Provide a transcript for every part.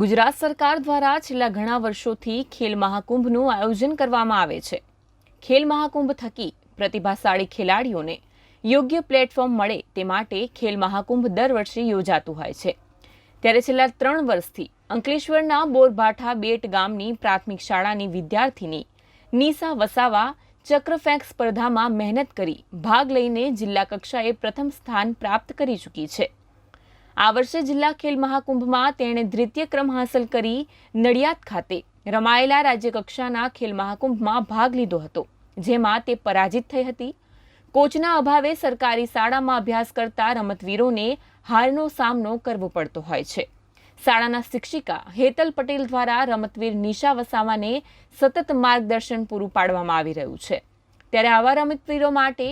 ગુજરાત સરકાર દ્વારા છેલ્લા ઘણા વર્ષોથી ખેલ મહાકુંભનું આયોજન કરવામાં આવે છે. ખેલ મહાકુંભ થકી પ્રતિભાશાળી ખેલાડીઓને યોગ્ય પ્લેટફોર્મ મળે તે માટે ખેલ મહાકુંભ દર વર્ષે યોજાતું હોય છે. ત્યારે છેલ્લા ત્રણ વર્ષથી અંકલેશ્વરના બોરભાઠા બેટ ગામની પ્રાથમિક શાળાની વિદ્યાર્થીની નિશા વસાવા ચક્રફેંક સ્પર્ધામાં મહેનત કરી ભાગ લઈને જિલ્લા કક્ષાએ પ્રથમ સ્થાન પ્રાપ્ત કરી ચૂકી છે. આ વર્ષે જિલ્લા ખેલ મહાકુંભમાં તેણે દ્વિતીય ક્રમ હાંસલ કરી નડિયાદ ખાતે રમાયેલા રાજ્યકક્ષાના ખેલ મહાકુંભમાં ભાગ લીધો હતો, જેમાં તે પરાજિત થઈ હતી. કોચના અભાવે સરકારી શાળામાં અભ્યાસ કરતા રમતવીરોને હારનો સામનો કરવો પડતો હોય છે. શાળાના શિક્ષિકા હેતલ પટેલ દ્વારા રમતવીર નિશા વસાવાને સતત માર્ગદર્શન પૂરું પાડવામાં આવી રહ્યું છે. ત્યારે આવા રમતવીરો માટે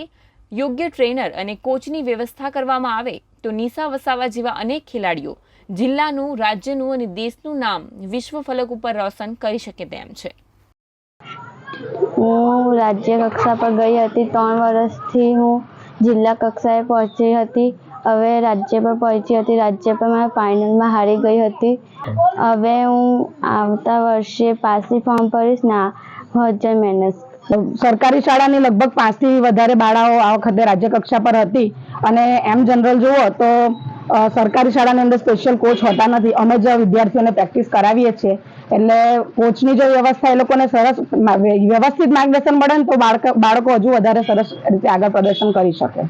યોગ્ય ટ્રેનર અને કોચની વ્યવસ્થા કરવામાં આવે તો નિશા વસાવા જેવા અનેક ખેલાડીઓ જિલ્લાનું, રાજ્યનું અને દેશનું નામ વિશ્વ ફલક ઉપર રોશન કરી શકે તેમ છે. હું રાજ્ય કક્ષા પર ગઈ હતી ત્રણ વર્ષથી હું જિલ્લા કક્ષાએ પહોંચી હતી. હવે રાજ્ય પર પહોંચી હતી. રાજ્ય પર મેં ફાઇનલમાં હારી ગઈ હતી. હવે હું આવતા વર્ષે પાસી ફોર્મ ભરીશ ના હજાર મહેનત સરકારી શાળાની લગભગ પાંચથી વધારે બાળાઓ આ વખતે રાજ્ય કક્ષા પર હતી. અને એમ જનરલ જુઓ તો સરકારી શાળાની અંદર સ્પેશિયલ કોચ હોતા નથી. અમે જ વિદ્યાર્થીઓને પ્રેક્ટિસ કરાવીએ છીએ. એટલે કોચની જો વ્યવસ્થા એ લોકોને સરસ વ્યવસ્થિત માર્ગદર્શન મળે ને તો બાળક, બાળકો હજુ વધારે સરસ રીતે આગળ પ્રદર્શન કરી શકે.